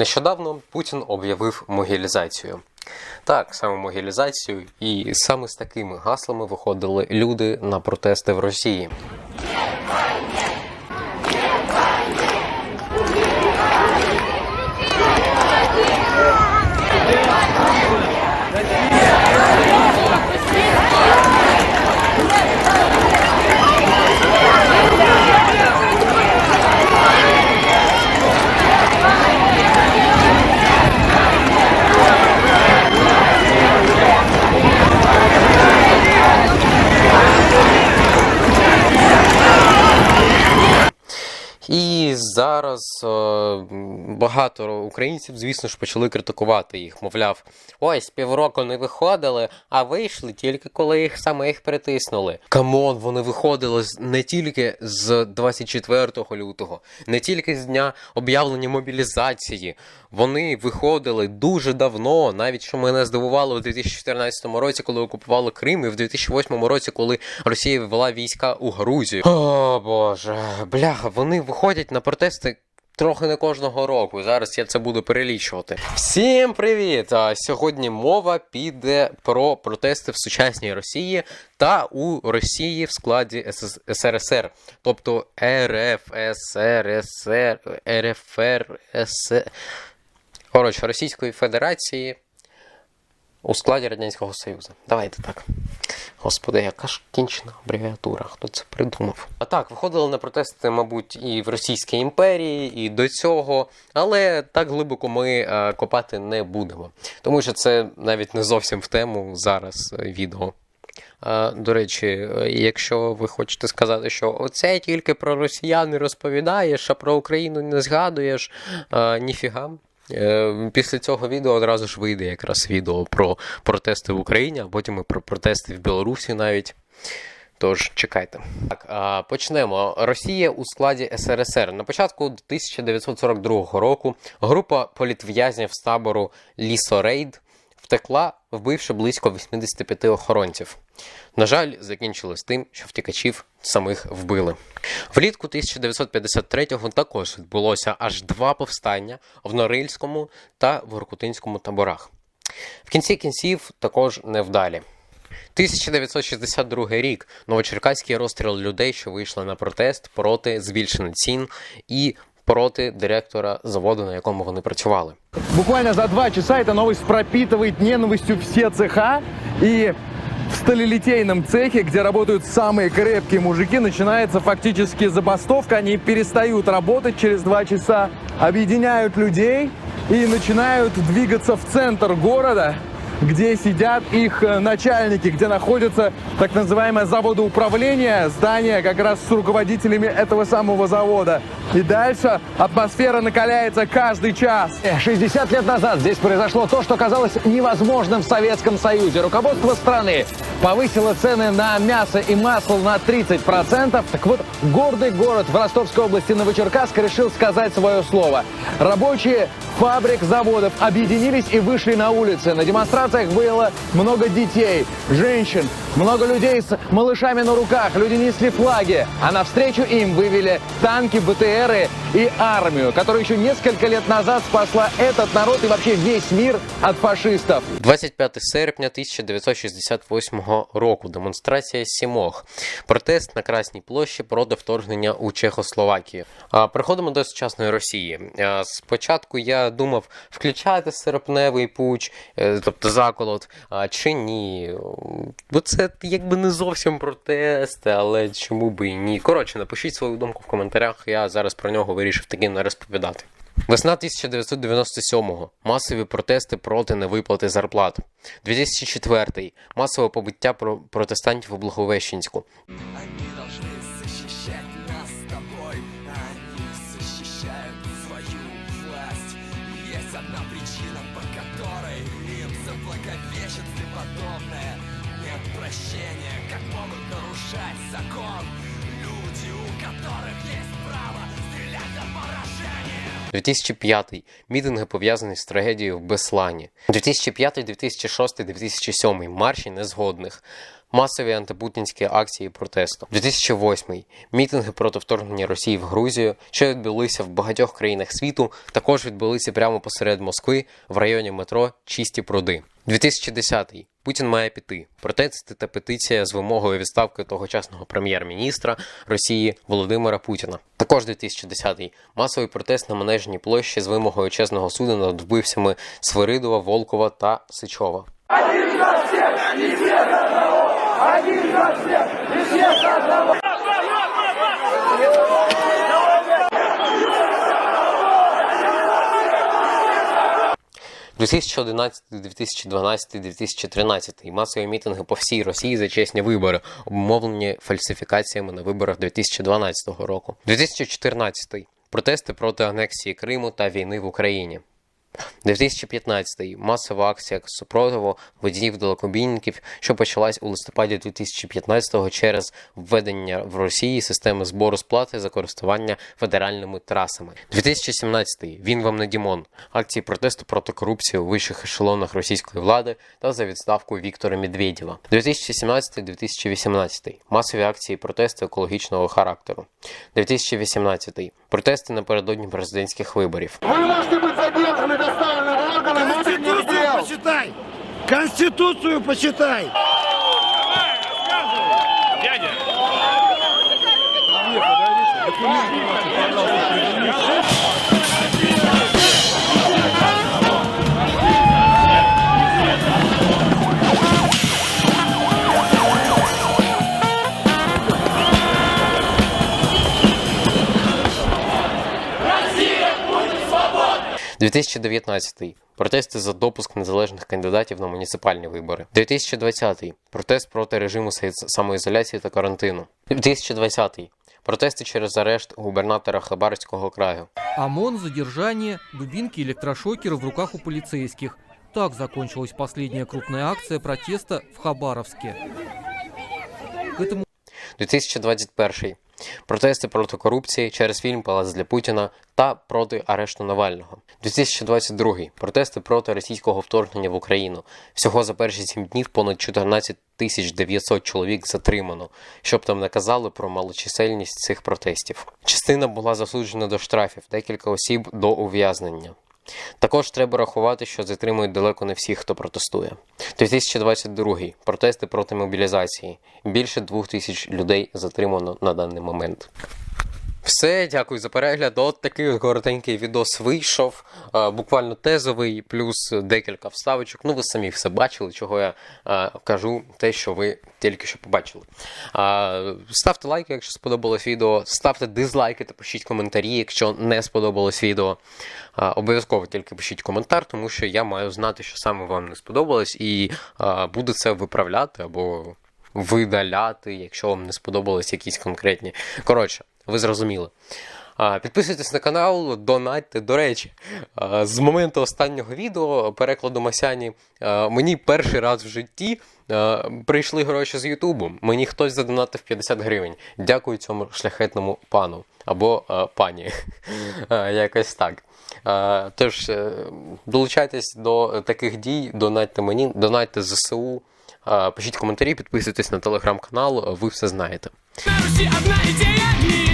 Нещодавно Путін об'явив могілізацію. Так, саме могілізацію, і саме з такими гаслами виходили люди на протести в Росії. І зараз е, багато українців, звісно ж, почали критикувати їх. Мовляв, ось півроку не виходили, а вийшли тільки коли їх саме їх притиснули. Камон, вони виходили не тільки з 24 лютого, не тільки з дня об'явлення мобілізації. Вони виходили дуже давно, навіть що мене здивувало у 2014 році, коли окупували Крим, і в 2008 році, коли Росія ввела війська у Грузію. О боже, бляха, вони виходять на протести. Трохи не кожного року. Зараз я це буду перелічувати. Всім привіт! Сьогодні мова піде про протести в сучасній Росії та у Росії в складі СРСР, тобто РФ, СРСР, РФР, С... Коротше, Російської Федерації у складі Радянського Союзу. Давайте так. Господи, яка ж кінчена абревіатура, хто це придумав? А так, виходили на протести, мабуть, і в Російській імперії, і до цього, але так глибоко ми е, копати не будемо. Тому що це навіть не зовсім в тему зараз е, відео. А, до речі, е, якщо ви хочете сказати, що оце тільки про росіян розповідаєш, а про Україну не згадуєш, а, ніфіга. Е, Після цього відео одразу ж вийде якраз відео про протести в Україні, а потім і про протести в Білорусі навіть. Тож чекайте. Так, почнемо. Росія у складі СРСР. На початку 1942 року група політв'язнів з табору Лісорейд втекла, вбивши близько 85 охоронців. На жаль, закінчилось тим, що втікачів самих вбили. Влітку 1953-го також відбулося аж два повстання в Норильському та Воркутинському таборах. В кінці кінців також невдалі. 1962 рік новочеркаський розстріл людей, що вийшли на протест проти збільшення цін і проти директора заводу, на якому вони працювали. Буквально за два часа эта новость пропитывает ненавистью все цеха. И в сталелитейном цехе, где работают самые крепкие мужики, начинается фактически забастовка. Они перестают работать через два часа, объединяют людей и начинают двигаться в центр города, где сидят их э, начальники, где находится так называемое заводоуправление, здание как раз с руководителями этого самого завода. И дальше атмосфера накаляется каждый час. 60 лет назад здесь произошло то, что казалось невозможным в Советском Союзе. Руководство страны повысило цены на мясо и масло на 30%. Так вот, гордый город в Ростовской области Новочеркасск решил сказать свое слово. Рабочие фабрик, заводов объединились и вышли на улицы. На демонстрациях было много детей, женщин, много людей с малышами на руках. Люди несли флаги, а навстречу им вывели танки, БТРы и армию, которая еще несколько лет назад спасла этот народ и вообще весь мир от фашистов. 25 серпня 1968 року. Демонстрація сімох. Протест на Красній площі проти вторгнення у Чехословакію. А, Переходимо до сучасної Росії. А, Спочатку я думав включати серпневий пуч, е, тобто заколот, а, чи ні. Бо це якби не зовсім протести, але чому би і ні. Коротше, напишіть свою думку в коментарях. Я зараз про нього вирішив таки не розповідати. Весна 1997-го. Масові протести проти невиплати зарплат. 2004-й. Масове побиття про- протестантів у Благовещенську. Они должны защищать нас с тобой Они защищают свою власть Есть одна причина, по которой им заблаговещет всеподобное Нет прощения, как могут нарушать закон Люди, у которых есть право стрелять на поражение 2005 мітинги пов'язані з трагедією в Беслані. 2005, 2006, 2007 марші незгодних. Масові антипутінські акції протесту. 2008. Мітинги проти вторгнення Росії в Грузію, що відбулися в багатьох країнах світу, також відбулися прямо посеред Москви в районі метро Чисті пруди. 2010. Путін має піти. Протести та петиція з вимогою відставки тогочасного прем'єр-міністра Росії Володимира Путіна. Також 2010. Масовий протест на Манежній площі з вимогою чесного суду над вбивцями Свиридова, Волкова та Сичова. – 2011, 2012, 2013 масові мітинги по всій Росії за чесні вибори, обмовлені фальсифікаціями на виборах 2012 року. 2014 протести проти анексії Криму та війни в Україні. 2015 масова акція супротиву водіїв далекобійників, що почалась у листопаді 2015 через введення в Росії системи збору сплати за користування федеральними трасами. 2017 він вам не Дімон. Акції протесту проти корупції у вищих ешелонах російської влади та за відставку Віктора Медведєва. 2017-2018 масові акції протесту екологічного характеру. 2018 протести напередодні президентських виборів. Вы можете быть задержаны, органы внутренних Конституцию дел. почитай! Конституцию почитай! – 2019 протести за допуск незалежних кандидатів на муніципальні вибори. 2020 протест проти режиму са- самоізоляції та карантину. 2020 протести через арешт губернатора Хабаровського краю. ОМОН, задержание, дубинки, электрошокеры в руках у полицейских. Так закончилась последняя крупная акция протеста в Хабаровске. К этому 2021 протести проти корупції через фільм Палац для Путіна та проти арешту Навального. 2022 протести проти російського вторгнення в Україну. Всього за перші 7 днів понад 14 тисяч 900 чоловік затримано, щоб там не казали про малочисельність цих протестів. Частина була засуджена до штрафів, декілька осіб до ув'язнення. Також треба рахувати, що затримують далеко не всіх, хто протестує. 2022 протести проти мобілізації. Більше двох тисяч людей затримано на даний момент. Все, дякую за перегляд. От такий коротенький відос вийшов. Е, буквально тезовий, плюс декілька вставочок. Ну, ви самі все бачили, чого я е, кажу, те, що ви тільки що побачили. Е, ставте лайки, якщо сподобалось відео. Ставте дизлайки та пишіть коментарі, якщо не сподобалось відео. Обов'язково тільки пишіть коментар, тому що я маю знати, що саме вам не сподобалось, і буду це виправляти або видаляти, якщо вам не сподобались якісь конкретні. Коротше, ви зрозуміли. Підписуйтесь на канал, донатьте. До речі, з моменту останнього відео перекладу Масяні мені перший раз в житті прийшли гроші з Ютубу. Мені хтось задонатив 50 гривень. Дякую цьому шляхетному пану або пані. Якось так. Тож е, долучайтесь до таких дій, донатьте мені, донатьте ЗСУ. Пишіть коментарі, підписуйтесь на телеграм-канал, ви все знаєте. Одна мир